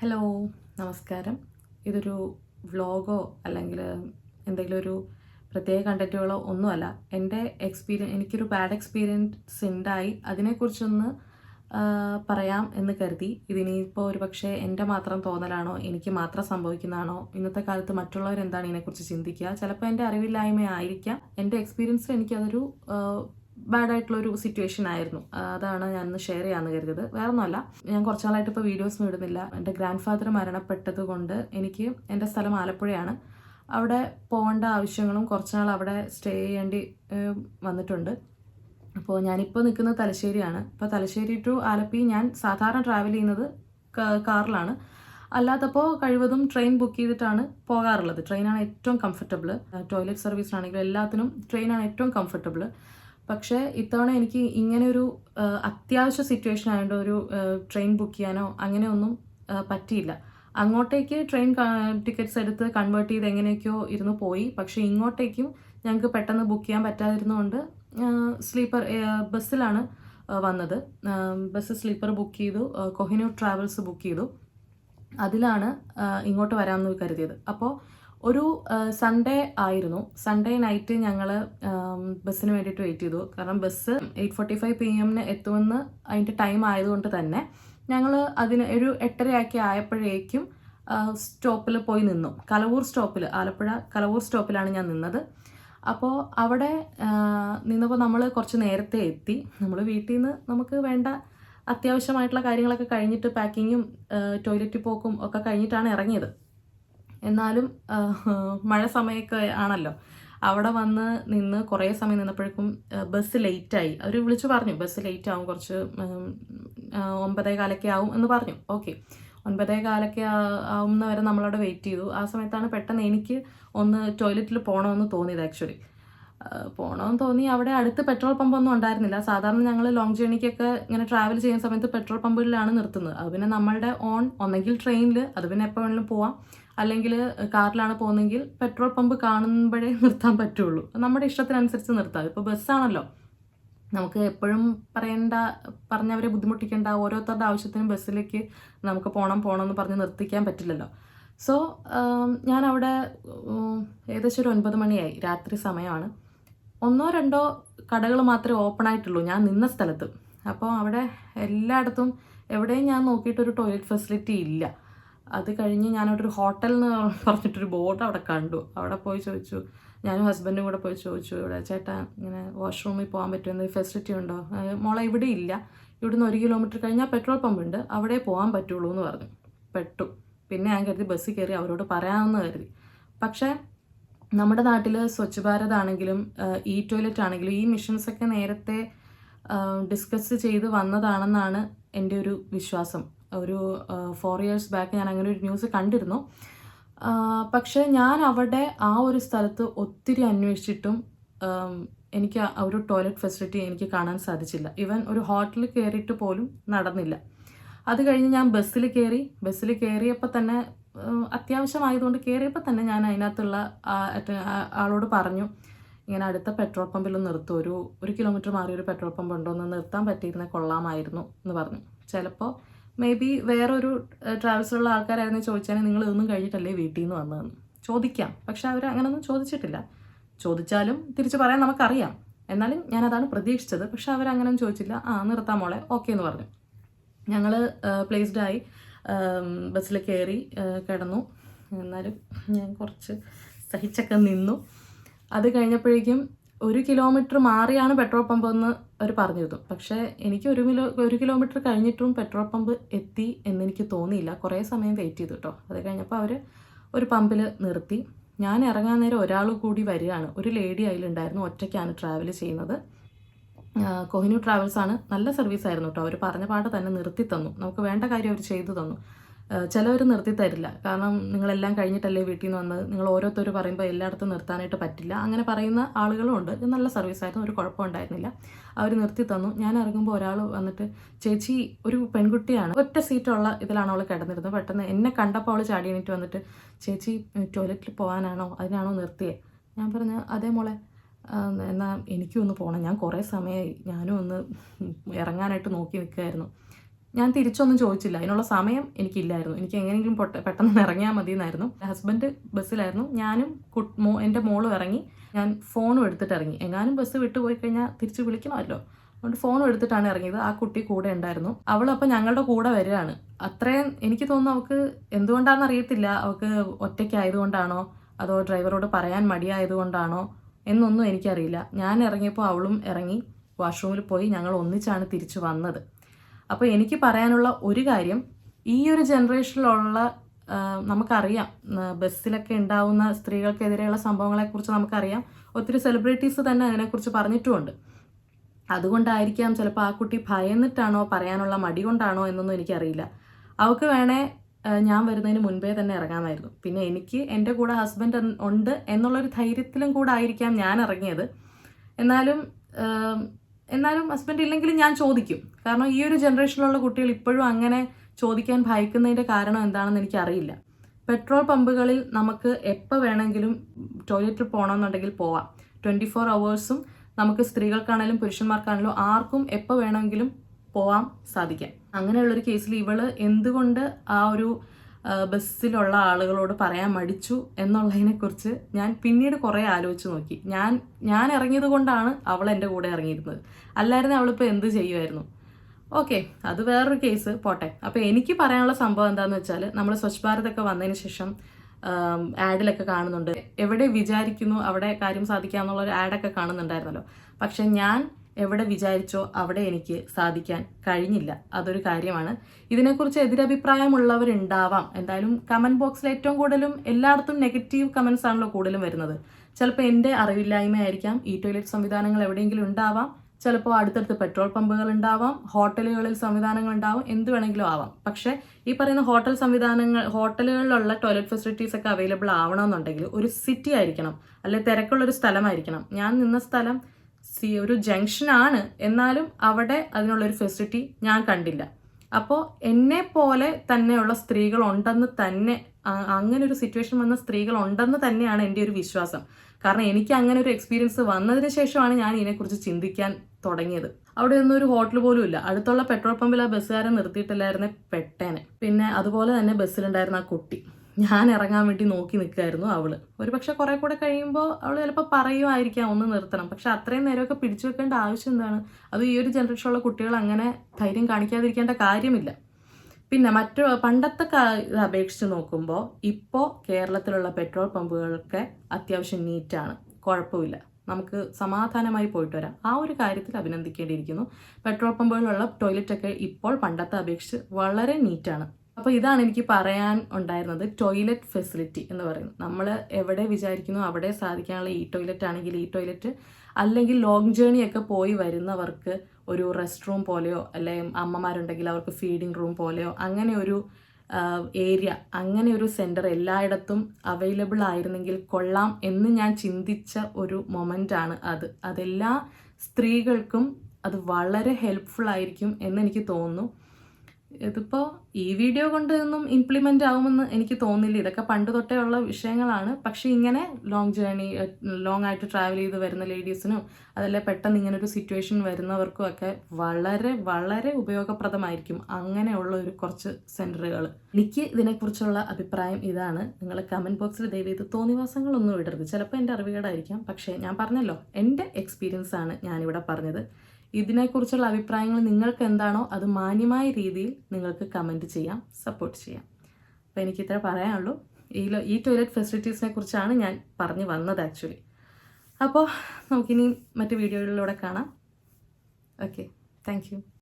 Hello നമസ്കാരം. ഇതൊരു വ്ളോഗോ അല്ലെങ്കിൽ എന്തെങ്കിലും ഒരു പ്രത്യേക കണ്ടന്റുകളോ ഒന്നുമല്ല. എന്റെ എക്സ്പീരിയൻ എനിക്കൊരു ബാഡ് എക്സ്പീരിയൻസ് ഉണ്ടായി അതിനെക്കുറിച്ചൊന്ന് പറയാം എന്ന് കരുതി. ഇതിനിപ്പോൾ ഒരു പക്ഷേ എന്റെ മാത്രം തോന്നലാണോ എനിക്ക് മാത്രം സംഭവിക്കുന്നതാണോ ഇന്നത്തെ കാലത്ത് മറ്റുള്ളവർ എന്താണ് ഇതിനെക്കുറിച്ച് ചിന്തിക്കുക? ചിലപ്പോൾ എന്റെ അറിവില്ലായ്മ ആയിരിക്കാം എന്റെ എക്സ്പീരിയൻസിൽ എനിക്കതൊരു ബാഡ് ആയിട്ടുള്ള ഒരു സിറ്റുവേഷൻ ആയിരുന്നു അതാണ് ഞാൻ ഇന്ന് ഷെയർ ചെയ്യാമെന്ന് കരുതിയത്. വേറെ ഒന്നുമല്ല ഞാൻ കുറച്ച് നാളായിട്ട് ഇപ്പോൾ വീഡിയോസ് ഇടുന്നില്ല. എന്റെ ഗ്രാൻഡ് ഫാദർ മരണപ്പെട്ടത് കൊണ്ട് എനിക്ക് എന്റെ സ്ഥലം ആലപ്പുഴയാണ്. അവിടെ പോകേണ്ട ആവശ്യങ്ങളും കുറച്ച് നാൾ അവിടെ സ്റ്റേ ചെയ്യേണ്ടി വന്നിട്ടുണ്ട്. അപ്പോൾ ഞാനിപ്പോൾ നിൽക്കുന്നത് തലശ്ശേരിയാണ്. അപ്പോൾ തലശ്ശേരി ടു ആലപ്പി ഞാൻ സാധാരണ ട്രാവൽ ചെയ്യുന്നത് കാറിലാണ്. അല്ലാത്തപ്പോൾ കഴിവതും ട്രെയിൻ ബുക്ക് ചെയ്തിട്ടാണ് പോകാറുള്ളത്. ട്രെയിനാണ് ഏറ്റവും കംഫർട്ടബിൾ ടോയ്ലറ്റ് സർവീസിനാണെങ്കിലും എല്ലാത്തിനും ട്രെയിനാണ് ഏറ്റവും കംഫർട്ടബിൾ പക്ഷേ ഇത്തവണ എനിക്ക് ഇങ്ങനെ ഒരു അത്യാവശ്യ സിറ്റുവേഷൻ ആയതുകൊണ്ട് ഒരു ട്രെയിൻ ബുക്ക് ചെയ്യാനോ അങ്ങനെയൊന്നും പറ്റിയില്ല. അങ്ങോട്ടേക്ക് ട്രെയിൻ ടിക്കറ്റ്സ് എടുത്ത് കൺവേർട്ട് ചെയ്ത് എങ്ങനെയൊക്കെയോ ഇരുന്ന് പോയി. പക്ഷേ ഇങ്ങോട്ടേക്കും ഞങ്ങൾക്ക് പെട്ടെന്ന് ബുക്ക് ചെയ്യാൻ പറ്റാതിരുന്നതുകൊണ്ട് സ്ലീപ്പർ ബസ്സിലാണ് വന്നത്. ബസ് സ്ലീപ്പർ ബുക്ക് ചെയ്തു. കൊഹിനൂർ ട്രാവൽസ് ബുക്ക് ചെയ്തു. അതിലാണ് ഇങ്ങോട്ട് വരാമെന്ന് കരുതിയത്. അപ്പോൾ ഒരു സൺഡേ ആയിരുന്നു. സൺഡേ നൈറ്റ് ഞങ്ങൾ ബസ്സിന് വേണ്ടിയിട്ട് വെയിറ്റ് ചെയ്തു. കാരണം bus eight forty five P എമ്മിന് എത്തുമെന്ന് അതിന്റെ ടൈം ആയതുകൊണ്ട് തന്നെ ഞങ്ങൾ അതിന് ഒരു എട്ടരയാക്കി ആയപ്പോഴേക്കും സ്റ്റോപ്പിൽ പോയി നിന്നു. കലവൂർ സ്റ്റോപ്പിൽ ആലപ്പുഴ കലവൂർ സ്റ്റോപ്പിലാണ് ഞാൻ നിന്നത്. അപ്പോൾ അവിടെ നിന്നപ്പോൾ നമ്മൾ കുറച്ച് നേരത്തെ എത്തി. നമ്മൾ വീട്ടിൽ നിന്ന് നമുക്ക് വേണ്ട അത്യാവശ്യമായിട്ടുള്ള കാര്യങ്ങളൊക്കെ കഴിഞ്ഞിട്ട് പാക്കിങ്ങും ടോയ്ലറ്റിൽ പോക്കും ഒക്കെ കഴിഞ്ഞിട്ടാണ് ഇറങ്ങിയത്. എന്നാലും മഴ സമയമൊക്കെ ആണല്ലോ. അവിടെ വന്ന് നിന്ന് കുറേ സമയം നിന്നപ്പോഴേക്കും ബസ് ലേറ്റായി. അവർ വിളിച്ചു പറഞ്ഞു ബസ് ലേറ്റ് ആവും കുറച്ച് ഒമ്പതേ കാലൊക്കെ ആവും എന്ന് പറഞ്ഞു. ഓക്കെ. ഒൻപതേ കാലൊക്കെ ആവുന്ന വരെ നമ്മളവിടെ വെയിറ്റ് ചെയ്തു. ആ സമയത്താണ് പെട്ടെന്ന് എനിക്ക് ഒന്ന് ടോയ്ലറ്റിൽ പോകണമെന്ന് തോന്നിയത് ആക്ച്വലി പോകണമെന്ന് തോന്നി. അവിടെ അടുത്ത് പെട്രോൾ പമ്പൊന്നും ഉണ്ടായിരുന്നില്ല. സാധാരണ ഞങ്ങൾ ലോങ് ജേണിക്കൊക്കെ ഇങ്ങനെ ട്രാവൽ ചെയ്യുന്ന സമയത്ത് പെട്രോൾ പമ്പുകളിലാണ് നിർത്തുന്നത്. അത് പിന്നെ നമ്മളുടെ ഓൺ ഒന്നെങ്കിൽ ട്രെയിനിൽ അത് പിന്നെ എപ്പോൾ വേണമെങ്കിലും പോവാം. അല്ലെങ്കിൽ കാറിലാണ് പോകുന്നതെങ്കിൽ പെട്രോൾ പമ്പ് കാണുമ്പോഴേ നിർത്താൻ പറ്റുള്ളൂ. നമ്മുടെ ഇഷ്ടത്തിനനുസരിച്ച് നിർത്താം. ഇപ്പോൾ ബസ്സാണല്ലോ. നമുക്ക് എപ്പോഴും പറയേണ്ട പറഞ്ഞവരെ ബുദ്ധിമുട്ടിക്കേണ്ട ഓരോരുത്തരുടെ ആവശ്യത്തിനും ബസ്സിലേക്ക് നമുക്ക് പോകണം പോകണം എന്ന് പറഞ്ഞ് നിർത്തിക്കാൻ പറ്റില്ലല്ലോ. സോ ഞാൻ അവിടെ ഏകദേശം ഒരു ഒൻപത് മണിയായി. രാത്രി സമയമാണ്. ഒന്നോ രണ്ടോ കടകൾ മാത്രമേ ഓപ്പൺ ആയിട്ടുള്ളൂ. ഞാൻ നിന്ന സ്ഥലത്ത്. അപ്പോൾ അവിടെ എല്ലായിടത്തും എവിടെയും ഞാൻ നോക്കിയിട്ടൊരു ടോയ്ലറ്റ് ഫെസിലിറ്റി ഇല്ല. അത് കഴിഞ്ഞ് ഞാനവിടെ ഒരു ഹോട്ടൽ എന്ന് പറഞ്ഞിട്ടൊരു ബോർഡ് അവിടെ കണ്ടു. അവിടെ പോയി ചോദിച്ചു. ഞാനും ഹസ്ബൻഡും കൂടെ പോയി ചോദിച്ചു. ഇവിടെ ചേട്ടാ ഇങ്ങനെ വാഷ്റൂമിൽ പോകാൻ പറ്റുമെന്ന് ഫെസിലിറ്റി ഉണ്ടോ? മോളെ ഇവിടെ ഇല്ല. ഇവിടുന്ന് ഒരു കിലോമീറ്റർ കഴിഞ്ഞാൽ പെട്രോൾ പമ്പ് ഉണ്ട്. അവിടെ പോകാൻ പറ്റുള്ളൂ എന്ന് പറഞ്ഞു. പെട്ടു. പിന്നെ ഞാൻ കരുതി ബസ്സിൽ കയറി അവരോട് പറയാമെന്ന് കരുതി. പക്ഷേ നമ്മുടെ നാട്ടിൽ സ്വച്ഛ് ഭാരത് ആണെങ്കിലും ഇ ടോയ്ലറ്റ് ആണെങ്കിലും ഈ മിഷൻസൊക്കെ നേരത്തെ ഡിസ്കസ് ചെയ്ത് വന്നതാണെന്നാണ് എന്റെ ഒരു വിശ്വാസം. ഒരു ഫോർ ഇയേഴ്സ് ബാക്ക് ഞാൻ അങ്ങനെ ഒരു ന്യൂസ് കണ്ടിരുന്നു. പക്ഷേ ഞാൻ അവിടെ ആ ഒരു സ്ഥലത്ത് ഒത്തിരി അന്വേഷിച്ചിട്ടും എനിക്ക് ആ ഒരു ടോയ്ലറ്റ് ഫെസിലിറ്റി എനിക്ക് കാണാൻ സാധിച്ചില്ല. ഈവൻ ഒരു ഹോട്ടലിൽ കയറിയിട്ട് പോലും നടന്നില്ല. അത് കഴിഞ്ഞ് ഞാൻ ബസ്സിൽ കയറി ബസ്സിൽ കയറിയപ്പോൾ തന്നെ അത്യാവശ്യമായതുകൊണ്ട് കയറിയപ്പോൾ തന്നെ ഞാൻ അതിനകത്തുള്ള ആളോട് പറഞ്ഞു ഇങ്ങനെ അടുത്ത പെട്രോൾ പമ്പിൽ നിർത്തും. ഒരു ഒരു കിലോമീറ്റർ മാറി ഒരു പെട്രോൾ പമ്പ് ഉണ്ടോ? എന്ന് നിർത്താൻ പറ്റിയിരുന്ന കൊള്ളാമായിരുന്നു എന്ന് പറഞ്ഞു. ചിലപ്പോൾ മേ ബി വേറൊരു ട്രാവൽസിലുള്ള ആൾക്കാരായിരുന്നു ചോദിച്ചാൽ നിങ്ങൾ ഇതൊന്നും കഴിഞ്ഞിട്ടല്ലേ വീട്ടിൽ നിന്ന് വന്നതെന്ന്. ചോദിക്കാം. പക്ഷെ അവർ അങ്ങനൊന്നും ചോദിച്ചിട്ടില്ല. ചോദിച്ചാലും തിരിച്ചു പറയാൻ നമുക്കറിയാം. എന്നാലും ഞാനതാണ് പ്രതീക്ഷിച്ചത്. പക്ഷെ അവരങ്ങനെയൊന്നും ചോദിച്ചില്ല. ആ നിർത്താം മോളെ. ഓക്കെ എന്ന് പറഞ്ഞു. ഞങ്ങൾ പ്ലേസ്ഡായി ബസ്സിൽ കയറി കിടന്നു. എന്നാലും ഞാൻ കുറച്ച് സഹിച്ചൊക്കെ നിന്നു. അത് കഴിഞ്ഞപ്പോഴേക്കും ഒരു കിലോമീറ്റർ മാറിയാണ് പെട്രോൾ പമ്പ് എന്ന് അവർ പറഞ്ഞിരുന്നു. പക്ഷേ എനിക്ക് ഒരു കിലോ ഒരു കിലോമീറ്റർ കഴിഞ്ഞിട്ടും പെട്രോൾ പമ്പ് എത്തി എന്നെനിക്ക് തോന്നിയില്ല. കുറേ സമയം വെയിറ്റ് ചെയ്തു കേട്ടോ അത് കഴിഞ്ഞപ്പോൾ അവർ ഒരു പമ്പിൽ നിർത്തി. ഞാൻ ഇറങ്ങാൻ നേരം ഒരാൾ കൂടി വരികയാണ്. ഒരു ലേഡി അതിലുണ്ടായിരുന്നു. ഒറ്റയ്ക്കാണ് ട്രാവൽ ചെയ്യുന്നത്. കൊഹിനു ട്രാവൽസ് ആണ് നല്ല സർവീസ് ആയിരുന്നു കേട്ടോ അവർ പറഞ്ഞ പാട്ട് തന്നെ നിർത്തി തന്നു. നമുക്ക് വേണ്ട കാര്യം അവർ ചെയ്തു തന്നു. ചിലവർ നിർത്തി തരില്ല. കാരണം നിങ്ങളെല്ലാം കഴിഞ്ഞിട്ടല്ലേ വീട്ടിൽ നിന്ന് വന്നത്. നിങ്ങൾ ഓരോരുത്തർ പറയുമ്പോൾ എല്ലായിടത്തും നിർത്താനായിട്ട് പറ്റില്ല. അങ്ങനെ പറയുന്ന ആളുകളും ഉണ്ട്. ഇത് നല്ല സർവീസ് ആയിരുന്നു. ഒരു കുഴപ്പമുണ്ടായിരുന്നില്ല അവർ നിർത്തി തന്നു. ഞാൻ ഇറങ്ങുമ്പോൾ ഒരാൾ വന്നിട്ട് ചേച്ചി ഒരു പെൺകുട്ടിയാണ്. ഒറ്റ സീറ്റുള്ള ഇതിലാണ് അവൾ കിടന്നിരുന്നത്. പെട്ടെന്ന് എന്നെ കണ്ടപ്പോൾ അവൾ ചാടി എണീറ്റ് വന്നിട്ട് ചേച്ചി ടോയ്ലറ്റിൽ പോകാനാണോ? അതിനാണോ നിർത്തിയേ? ഞാൻ പറഞ്ഞു അതേ മോളെ. എന്നാൽ എനിക്കും ഒന്ന് പോകണം ഞാൻ കുറേ സമയമായി ഞാനും ഒന്ന് ഇറങ്ങാനായിട്ട് നോക്കി നിൽക്കുമായിരുന്നു ഞാൻ തിരിച്ചൊന്നും ചോദിച്ചില്ല. അതിനുള്ള സമയം എനിക്കില്ലായിരുന്നു. എനിക്ക് എങ്ങനെയെങ്കിലും പൊട്ട പെട്ടെന്ന് ഇറങ്ങിയാൽ മതി എന്നായിരുന്നു ഹസ്ബൻഡ് ബസ്സിലായിരുന്നു. ഞാനും മോ എന്റെ മോളും ഇറങ്ങി. ഞാൻ ഫോണും എടുത്തിട്ട് ഇറങ്ങി. എങ്ങാനും ബസ് വിട്ടുപോയി കഴിഞ്ഞാൽ തിരിച്ച് വിളിക്കണമല്ലോ. അതുകൊണ്ട് ഫോണും എടുത്തിട്ടാണ് ഇറങ്ങിയത്. ആ കുട്ടി കൂടെ ഉണ്ടായിരുന്നു. അവൾ ഞങ്ങളുടെ കൂടെ വരികയാണ്. അത്രയും എനിക്ക് തോന്നുന്നു അവൾക്ക് എന്തുകൊണ്ടാണെന്ന് അറിയത്തില്ല. അവൾക്ക് ഒറ്റയ്ക്കായതുകൊണ്ടാണോ? അതോ ഡ്രൈവറോട് പറയാൻ മടിയായതുകൊണ്ടാണോ? എന്നൊന്നും എനിക്കറിയില്ല. ഞാൻ ഇറങ്ങിയപ്പോൾ അവളും ഇറങ്ങി. വാഷ്റൂമിൽ പോയി ഞങ്ങൾ ഒന്നിച്ചാണ് തിരിച്ചു വന്നത്. അപ്പോൾ എനിക്ക് പറയാനുള്ള ഒരു കാര്യം ഈ ഒരു ജനറേഷനിലുള്ള നമുക്കറിയാം ബസ്സിലൊക്കെ ഉണ്ടാവുന്ന സ്ത്രീകൾക്കെതിരെയുള്ള സംഭവങ്ങളെക്കുറിച്ച് നമുക്കറിയാം. ഒത്തിരി സെലിബ്രിറ്റീസ് തന്നെ അതിനെക്കുറിച്ച് പറഞ്ഞിട്ടുമുണ്ട്. അതുകൊണ്ടായിരിക്കാം ചിലപ്പോൾ ആ കുട്ടി ഭയന്നിട്ടാണോ പറയാനുള്ള മടി കൊണ്ടാണോ എന്നൊന്നും എനിക്കറിയില്ല. അവൾക്ക് വേണേ ഞാൻ വരുന്നതിന് മുൻപേ തന്നെ ഇറങ്ങാമായിരുന്നു. പിന്നെ എനിക്ക് എന്റെ കൂടെ ഹസ്ബൻഡ് ഉണ്ട് എന്നുള്ളൊരു ധൈര്യത്തിലും കൂടെ ആയിരിക്കാം ഞാൻ ഇറങ്ങിയത്. എന്നാലും എന്നാലും ഹസ്ബൻഡ് ഇല്ലെങ്കിലും ഞാൻ ചോദിക്കും. കാരണം ഈ ഒരു ജനറേഷനിലുള്ള കുട്ടികൾ ഇപ്പോഴും അങ്ങനെ ചോദിക്കാൻ ഭയക്കുന്നതിന്റെ കാരണം എന്താണെന്ന് എനിക്കറിയില്ല. പെട്രോൾ പമ്പുകളിൽ നമുക്ക് എപ്പോൾ വേണമെങ്കിലും ടോയ്ലറ്റിൽ പോകണമെന്നുണ്ടെങ്കിൽ പോവാം. ട്വന്റി ഫോർ അവേഴ്സും നമുക്ക് സ്ത്രീകൾക്കാണെങ്കിലും പുരുഷന്മാർക്കാണെങ്കിലും ആർക്കും എപ്പോൾ വേണമെങ്കിലും പോവാൻ സാധിക്കാം. അങ്ങനെയുള്ളൊരു കേസിൽ ഇവൾ എന്തുകൊണ്ട് ആ ഒരു ബസ്സിലുള്ള ആളുകളോട് പറയാൻ മടിച്ചു എന്നുള്ളതിനെക്കുറിച്ച് ഞാൻ പിന്നീട് കുറേ ആലോചിച്ച് നോക്കി. ഞാൻ ഞാൻ ഇറങ്ങിയത് കൊണ്ടാണ് അവൾ എന്റെ കൂടെ ഇറങ്ങിയിരുന്നത്. അല്ലായിരുന്നു അവളിപ്പോൾ എന്ത് ചെയ്യുമായിരുന്നു? ഓക്കെ അത് വേറൊരു കേസ്. പോട്ടെ. അപ്പോൾ എനിക്ക് പറയാനുള്ള സംഭവം എന്താണെന്ന് വെച്ചാൽ നമ്മൾ സ്വച്ഛ് ഭാരത് ഒക്കെ വന്നതിന് ശേഷം ആഡിലൊക്കെ കാണുന്നുണ്ട്. എവിടെ വിചാരിക്കുന്നു അവിടെ കാര്യം സാധിക്കാമെന്നുള്ളൊരു ആഡൊക്കെ കാണുന്നുണ്ടായിരുന്നല്ലോ. പക്ഷെ ഞാൻ എവിടെ വിചാരിച്ചോ അവിടെ എനിക്ക് സാധിക്കാൻ കഴിഞ്ഞില്ല. അതൊരു കാര്യമാണ്. ഇതിനെക്കുറിച്ച് എതിരഭിപ്രായമുള്ളവരുണ്ടാവാം. എന്തായാലും കമന്റ് ബോക്സിൽ ഏറ്റവും കൂടുതലും എല്ലായിടത്തും നെഗറ്റീവ് കമൻസ് ആണല്ലോ കൂടുതലും വരുന്നത്. ചിലപ്പോൾ എന്റെ അറിവില്ലായ്മയായിരിക്കാം. ഈ ടോയ്ലറ്റ് സംവിധാനങ്ങൾ എവിടെയെങ്കിലും ഉണ്ടാവാം. ചിലപ്പോൾ അടുത്തടുത്ത് പെട്രോൾ പമ്പുകൾ ഉണ്ടാവാം. ഹോട്ടലുകളിൽ സംവിധാനങ്ങൾ ഉണ്ടാവും. എന്ത് വേണമെങ്കിലും ആവാം. പക്ഷേ ഈ പറയുന്ന ഹോട്ടൽ സംവിധാനങ്ങൾ ഹോട്ടലുകളിലുള്ള ടോയ്ലറ്റ് ഫെസിലിറ്റീസ് ഒക്കെ അവൈലബിൾ ആവണമെന്നുണ്ടെങ്കിൽ ഒരു സിറ്റി ആയിരിക്കണം. അല്ലെ തിരക്കുള്ളൊരു സ്ഥലമായിരിക്കണം. ഞാൻ നിന്ന സ്ഥലം സി ഒരു ജംഗ്ഷൻ ആണ് എന്നാലും അവിടെ അതിനുള്ള ഒരു ഫെസിലിറ്റി ഞാൻ കണ്ടില്ല. അപ്പോൾ എന്നെ പോലെ തന്നെയുള്ള സ്ത്രീകൾ ഉണ്ടെന്ന് തന്നെ അങ്ങനെ ഒരു സിറ്റുവേഷൻ വന്ന സ്ത്രീകൾ ഉണ്ടെന്ന് തന്നെയാണ് എന്റെ ഒരു വിശ്വാസം. കാരണം എനിക്ക് അങ്ങനെ ഒരു എക്സ്പീരിയൻസ് വന്നതിന് ശേഷമാണ് ഞാൻ ഇതിനെക്കുറിച്ച് ചിന്തിക്കാൻ തുടങ്ങിയത്. അവിടെ ഒന്നും ഒരു ഹോട്ടൽ പോലും ഇല്ല. അടുത്തുള്ള പെട്രോൾ പമ്പിൽ ആ ബസ്സുകാരെ നിർത്തിയിട്ടില്ലായിരുന്നെ പെട്ടേനെ. പിന്നെ അതുപോലെ തന്നെ ബസ്സിലുണ്ടായിരുന്ന ആ കുട്ടി. ഞാൻ ഇറങ്ങാൻ വേണ്ടി നോക്കി നിൽക്കായിരുന്നു അവൾ. ഒരു പക്ഷെ കുറെ കൂടെ കഴിയുമ്പോൾ അവൾ ചിലപ്പോൾ പറയുമായിരിക്കാം ഒന്ന് നിർത്തണം. പക്ഷെ അത്രയും നേരമൊക്കെ പിടിച്ചു വെക്കേണ്ട ആവശ്യം എന്താണ്? അത് ഈ ഒരു ജനറേഷനുള്ള കുട്ടികൾ അങ്ങനെ ധൈര്യം കാണിക്കാതിരിക്കേണ്ട കാര്യമില്ല. പിന്നെ മറ്റു പണ്ടത്തെ ഇത് അപേക്ഷിച്ച് നോക്കുമ്പോൾ ഇപ്പോൾ കേരളത്തിലുള്ള പെട്രോൾ പമ്പുകളൊക്കെ അത്യാവശ്യം നീറ്റാണ്. കുഴപ്പമില്ല. നമുക്ക് സമാധാനമായി പോയിട്ട് വരാം. ആ ഒരു കാര്യത്തിൽ അഭിനന്ദിക്കേണ്ടിയിരിക്കുന്നു. പെട്രോൾ പമ്പുകളിലുള്ള ടോയ്ലറ്റൊക്കെ ഇപ്പോൾ പണ്ടത്തെ അപേക്ഷിച്ച് വളരെ നീറ്റാണ്. അപ്പോൾ ഇതാണ് എനിക്ക് പറയാൻ ഉണ്ടായിരുന്നത് ടോയ്ലറ്റ് ഫെസിലിറ്റി എന്ന് പറയുന്നത്. നമ്മൾ എവിടെ വിചാരിക്കുന്നു അവിടെ സാധിക്കാനുള്ള ഈ ടോയ്ലറ്റ് ആണെങ്കിൽ ഈ ടോയ്ലറ്റ് അല്ലെങ്കിൽ ലോങ് ഒക്കെ പോയി വരുന്നവർക്ക് ഒരു റെസ്റ്റ് റൂം പോലെയോ അല്ലെങ്കിൽ അമ്മമാരുണ്ടെങ്കിൽ അവർക്ക് ഫീഡിംഗ് റൂം പോലെയോ അങ്ങനെ ഒരു ഏരിയ അങ്ങനെ ഒരു സെന്റർ എല്ലായിടത്തും അവൈലബിൾ ആയിരുന്നെങ്കിൽ കൊള്ളാം എന്ന് ഞാൻ ചിന്തിച്ച ഒരു മൊമെന്റാണ് അത്. അതെല്ലാ സ്ത്രീകൾക്കും അത് വളരെ ഹെൽപ്ഫുൾ ആയിരിക്കും എന്ന് എനിക്ക് തോന്നുന്നു. ഇതിപ്പോൾ ഈ വീഡിയോ കൊണ്ട് ഒന്നും ഇംപ്ലിമെന്റ് ആവുമെന്ന് എനിക്ക് തോന്നില്ല. ഇതൊക്കെ പണ്ട് തൊട്ടേ ഉള്ള വിഷയങ്ങളാണ്. പക്ഷേ ഇങ്ങനെ ലോങ് ജേർണി ലോങ് ആയിട്ട് ട്രാവൽ ചെയ്ത് വരുന്ന ലേഡീസിനും അതല്ലേ പെട്ടെന്ന് ഇങ്ങനെ ഒരു സിറ്റുവേഷൻ വരുന്നവർക്കും ഒക്കെ വളരെ വളരെ ഉപയോഗപ്രദമായിരിക്കും അങ്ങനെയുള്ള ഒരു കുറച്ച് സെന്ററുകൾ എനിക്ക് ഇതിനെക്കുറിച്ചുള്ള അഭിപ്രായം ഇതാണ്. നിങ്ങൾ കമന്റ് ബോക്സിൽ ദയവ് ചെയ്ത് തോന്നിവാസങ്ങളൊന്നും ഇടരുത് ചിലപ്പോൾ എന്റെ അറിവുകേടായിരിക്കാം. പക്ഷേ ഞാൻ പറഞ്ഞല്ലോ എന്റെ എക്സ്പീരിയൻസ് ആണ് ഞാനിവിടെ പറഞ്ഞത്. ഇതിനെക്കുറിച്ചുള്ള അഭിപ്രായങ്ങൾ നിങ്ങൾക്ക് എന്താണോ അത് മാന്യമായ രീതിയിൽ നിങ്ങൾക്ക് കമന്റ് ചെയ്യാം സപ്പോർട്ട് ചെയ്യാം. അപ്പോൾ എനിക്ക് ഇത്ര പറയാനുള്ളൂ. ഈ ഈ ടോയ്ലറ്റ് ഫെസിലിറ്റീസിനെ കുറിച്ചാണ് ഞാൻ പറഞ്ഞു വന്നത് ആക്ച്വലി അപ്പോൾ നമുക്കിനി മറ്റ് വീഡിയോകളിലൂടെ കാണാം. Okay thank